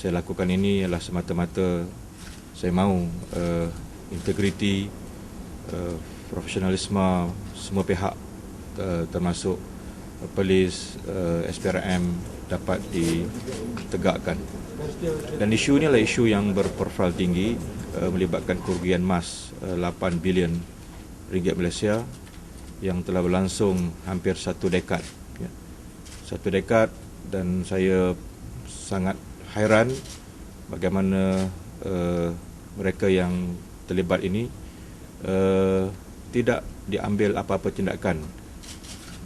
saya lakukan ini adalah semata-mata saya mahu uh, integriti, uh, profesionalisme semua pihak uh, termasuk uh, polis, uh, SPRM dapat ditegakkan. Dan isu ini adalah isu yang berprofil tinggi uh, melibatkan kerugian emas uh, 8 bilion ringgit Malaysia yang telah berlangsung hampir satu dekad. Ya. Satu dekad dan saya sangat hairan bagaimana uh, mereka yang terlibat ini uh, tidak diambil apa-apa tindakan.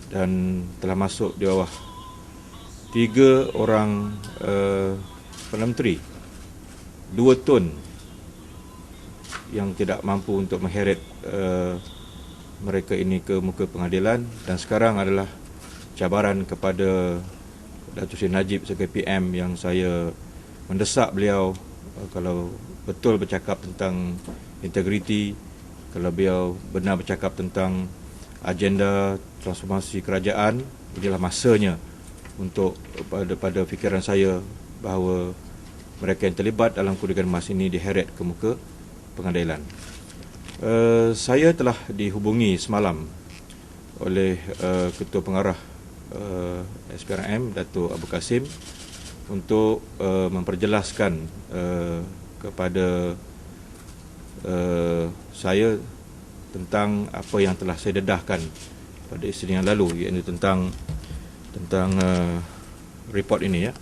Dan telah masuk di bawah tiga orang uh, Perdana Menteri dua tun yang tidak mampu untuk mengheret uh, mereka ini ke muka pengadilan dan sekarang adalah cabaran kepada Datuk Seri Najib sebagai PM yang saya mendesak beliau uh, kalau betul bercakap tentang integriti, kalau beliau benar bercakap tentang agenda transformasi kerajaan, inilah masanya untuk pada, pada fikiran saya bahawa mereka yang terlibat dalam kerugian emas ini diheret ke muka pengadilan. Uh, saya telah dihubungi semalam oleh uh, Ketua Pengarah uh, eh, SPRM Datuk Abu Kasim untuk uh, memperjelaskan uh, kepada uh, saya tentang apa yang telah saya dedahkan pada isteri yang lalu iaitu tentang tentang uh, report ini ya.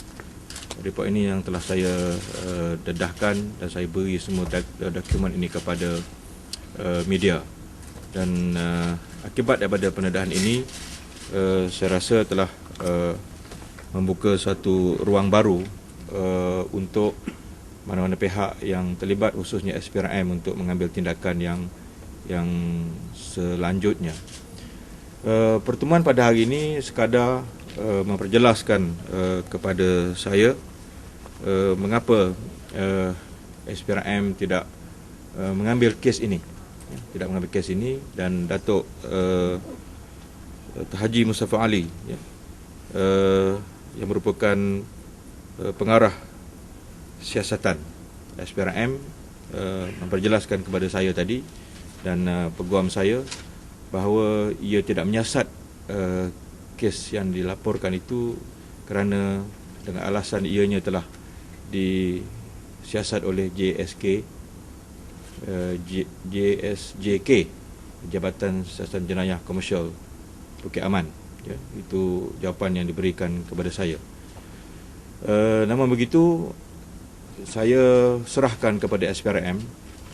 Report ini yang telah saya uh, dedahkan dan saya beri semua dokumen ini kepada uh, media. Dan uh, akibat daripada pendedahan ini uh, saya rasa telah uh, membuka satu ruang baru uh, untuk mana-mana pihak yang terlibat khususnya SPRM untuk mengambil tindakan yang yang selanjutnya. Uh, pertemuan pada hari ini sekadar uh, memperjelaskan uh, kepada saya uh, mengapa uh, SPRM tidak uh, mengambil kes ini. Tidak mengambil kes ini dan Datuk uh, Haji Mustafa Ali ya, uh, yang merupakan uh, pengarah siasatan SPRM uh, memperjelaskan kepada saya tadi dan uh, peguam saya bahawa ia tidak menyiasat uh, kes yang dilaporkan itu kerana dengan alasan ianya telah disiasat oleh JSK JSJK Jabatan Siasatan Jenayah Komersial Bukit Aman. Ya, itu jawapan yang diberikan kepada saya. Uh, namun begitu saya serahkan kepada SPRM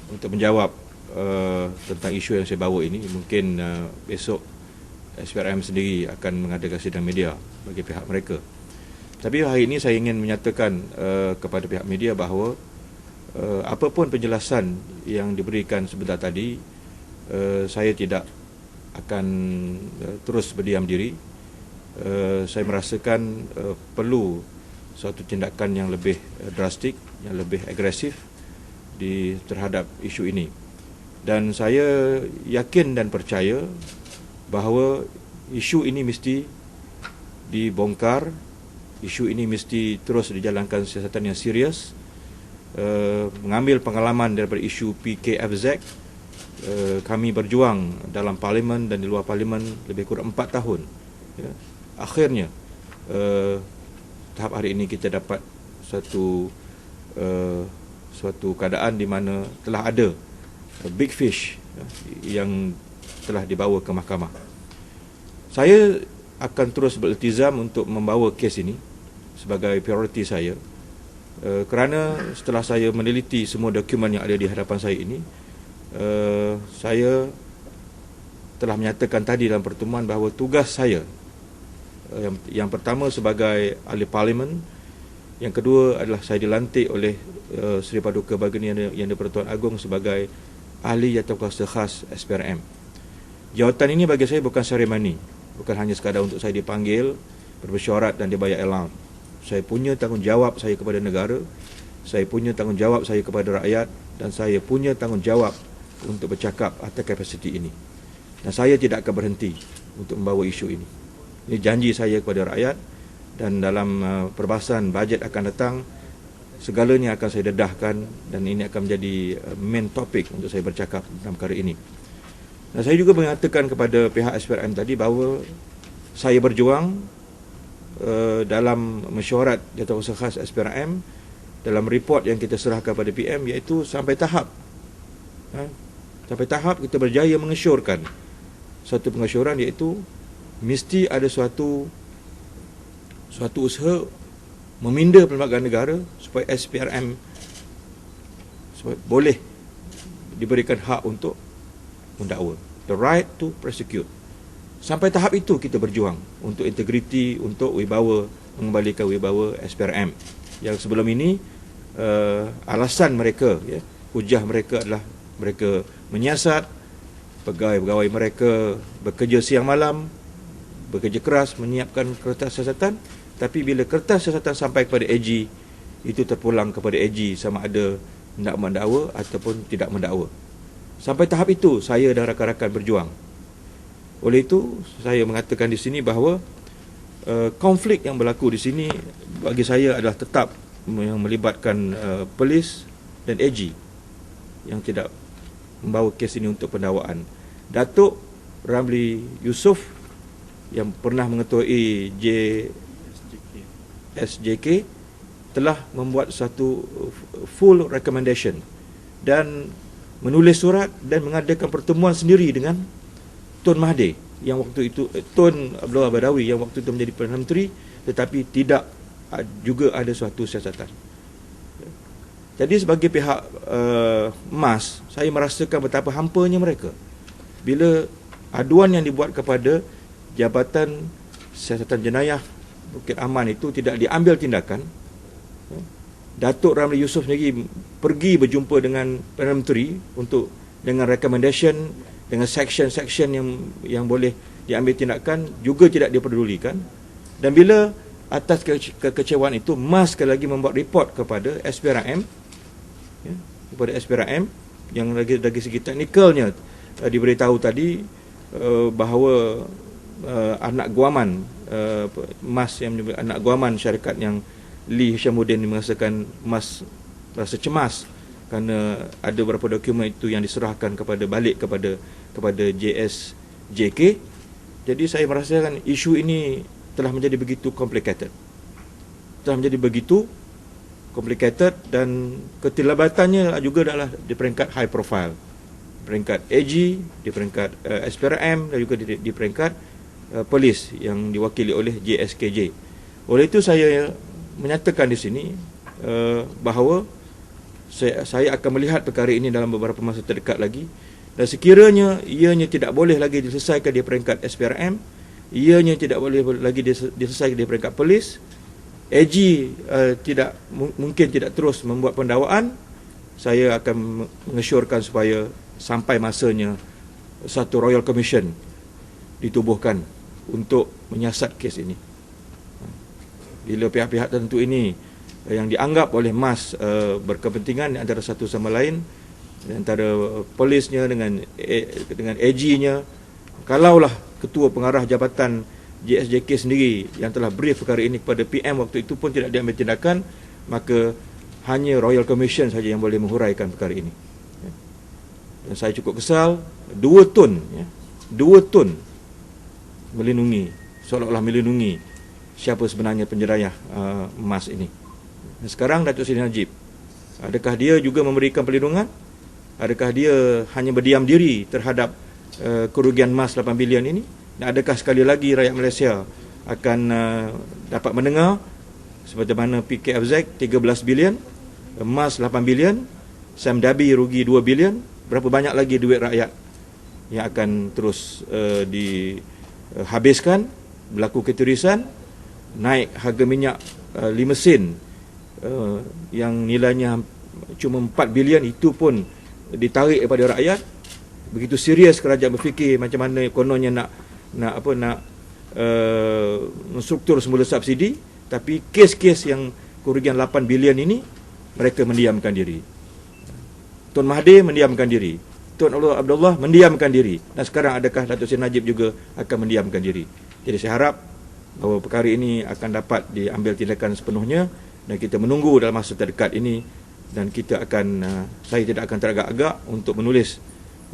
untuk menjawab uh, tentang isu yang saya bawa ini. Mungkin uh, besok SPRM sendiri akan mengadakan sidang media bagi pihak mereka. Tapi hari ini saya ingin menyatakan uh, kepada pihak media bahawa uh, apapun penjelasan yang diberikan sebentar tadi uh, saya tidak akan uh, terus berdiam diri. Uh, saya merasakan uh, perlu suatu tindakan yang lebih uh, drastik, yang lebih agresif di terhadap isu ini. Dan saya yakin dan percaya bahawa isu ini mesti dibongkar, isu ini mesti terus dijalankan siasatan yang serius, uh, mengambil pengalaman daripada isu PKFZ Eh, kami berjuang dalam parlimen dan di luar parlimen lebih kurang empat tahun. Ya. Akhirnya uh, tahap hari ini kita dapat satu uh, suatu keadaan di mana telah ada big fish ya, yang telah dibawa ke mahkamah. Saya akan terus beriltizam untuk membawa kes ini sebagai prioriti saya uh, kerana setelah saya meneliti semua dokumen yang ada di hadapan saya ini uh, saya telah menyatakan tadi dalam pertemuan bahawa tugas saya uh, yang, yang pertama sebagai ahli parlimen yang kedua adalah saya dilantik oleh uh, Seri Paduka Bagani yang, yang di-Pertuan Agong sebagai ahli atau kuasa khas SPRM. Jawatan ini bagi saya bukan seremoni, bukan hanya sekadar untuk saya dipanggil, berbersyarat dan dibayar elam. Saya punya tanggungjawab saya kepada negara, saya punya tanggungjawab saya kepada rakyat dan saya punya tanggungjawab untuk bercakap atas kapasiti ini. Dan saya tidak akan berhenti untuk membawa isu ini. Ini janji saya kepada rakyat dan dalam uh, perbahasan bajet akan datang segalanya akan saya dedahkan dan ini akan menjadi uh, main topik untuk saya bercakap dalam perkara ini. Dan saya juga mengatakan kepada pihak SPRM tadi bahawa saya berjuang uh, dalam mesyuarat Jawatankuasa Khas SPRM dalam report yang kita serahkan pada PM iaitu sampai tahap ha, sampai tahap kita berjaya mengesyorkan. Satu pengesyoran iaitu mesti ada suatu suatu usaha meminda perlembagaan negara supaya SPRM supaya boleh diberikan hak untuk mendakwa. The right to prosecute. Sampai tahap itu kita berjuang untuk integriti untuk wibawa mengembalikan wibawa SPRM yang sebelum ini uh, alasan mereka ya hujah mereka adalah mereka menyiasat pegawai-pegawai mereka bekerja siang malam bekerja keras menyiapkan kertas siasatan. Tapi bila kertas siasatan sampai kepada AG itu terpulang kepada AG sama ada nak mendakwa ataupun tidak mendakwa. Sampai tahap itu saya dan rakan-rakan berjuang. Oleh itu saya mengatakan di sini bahawa uh, konflik yang berlaku di sini bagi saya adalah tetap yang melibatkan uh, polis dan AG yang tidak membawa kes ini untuk pendakwaan Datuk Ramli Yusof yang pernah mengetuai J SJK telah membuat satu full recommendation dan menulis surat dan mengadakan pertemuan sendiri dengan Tun Mahathir yang waktu itu eh, Tun Abdullah Badawi yang waktu itu menjadi Perdana Menteri tetapi tidak juga ada suatu siasatan. Jadi sebagai pihak uh, MAS, saya merasakan betapa hampanya mereka. Bila aduan yang dibuat kepada Jabatan Siasatan Jenayah Bukit Aman itu tidak diambil tindakan Datuk Ramli Yusof sendiri pergi berjumpa dengan Perdana Menteri untuk dengan recommendation dengan section-section yang yang boleh diambil tindakan juga tidak diperdulikan. Dan bila atas ke- kekecewaan itu MAS sekali lagi membuat report kepada SPRM ya, kepada SPRM yang lagi dari segi teknikalnya uh, diberitahu tadi uh, bahawa uh, anak guaman uh, mas yang anak guaman syarikat yang Lee Hishamuddin merasakan mas rasa cemas kerana ada beberapa dokumen itu yang diserahkan kepada balik kepada kepada JSJK jadi saya merasakan isu ini telah menjadi begitu complicated. Telah menjadi begitu complicated dan keterlibatannya juga adalah di peringkat high profile peringkat AG di peringkat uh, SPRM dan juga di, di peringkat uh, polis yang diwakili oleh JSKJ. Oleh itu saya menyatakan di sini uh, bahawa saya, saya akan melihat perkara ini dalam beberapa masa terdekat lagi dan sekiranya ianya tidak boleh lagi diselesaikan di peringkat SPRM, ianya tidak boleh lagi diselesaikan di peringkat polis, AG uh, tidak mungkin tidak terus membuat pendakwaan, saya akan mengesyorkan supaya sampai masanya satu Royal Commission ditubuhkan untuk menyiasat kes ini. Bila pihak-pihak tertentu ini eh, yang dianggap oleh MAS uh, berkepentingan antara satu sama lain antara polisnya dengan dengan AG-nya kalaulah ketua pengarah jabatan JSJK sendiri yang telah brief perkara ini kepada PM waktu itu pun tidak diambil tindakan maka hanya Royal Commission saja yang boleh menghuraikan perkara ini. Dan saya cukup kesal dua tun ya, dua tun melindungi seolah-olah melindungi siapa sebenarnya penjerayah uh, emas ini. Dan sekarang Datuk Seri Najib adakah dia juga memberikan perlindungan? Adakah dia hanya berdiam diri terhadap uh, kerugian emas 8 bilion ini adakah sekali lagi rakyat Malaysia akan uh, dapat mendengar seperti mana PKFZ 13 bilion emas 8 bilion Sam Dabi rugi 2 bilion berapa banyak lagi duit rakyat yang akan terus uh, dihabiskan berlaku ketirisan naik harga minyak uh, 5 sen uh, yang nilainya cuma 4 bilion itu pun ditarik daripada rakyat. Begitu serius kerajaan berfikir macam mana kononnya nak nak apa nak uh, struktur semula subsidi tapi kes-kes yang kerugian 8 bilion ini mereka mendiamkan diri Tuan Mahathir mendiamkan diri. Tuan Allah Abdullah mendiamkan diri. Dan sekarang adakah Datuk Seri Najib juga akan mendiamkan diri. Jadi saya harap bahawa perkara ini akan dapat diambil tindakan sepenuhnya dan kita menunggu dalam masa terdekat ini dan kita akan uh, saya tidak akan teragak-agak untuk menulis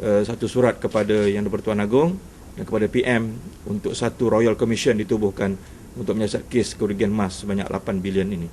uh, satu surat kepada Yang di-Pertuan Agong dan kepada PM untuk satu Royal Commission ditubuhkan untuk menyiasat kes kerugian emas sebanyak 8 bilion ini.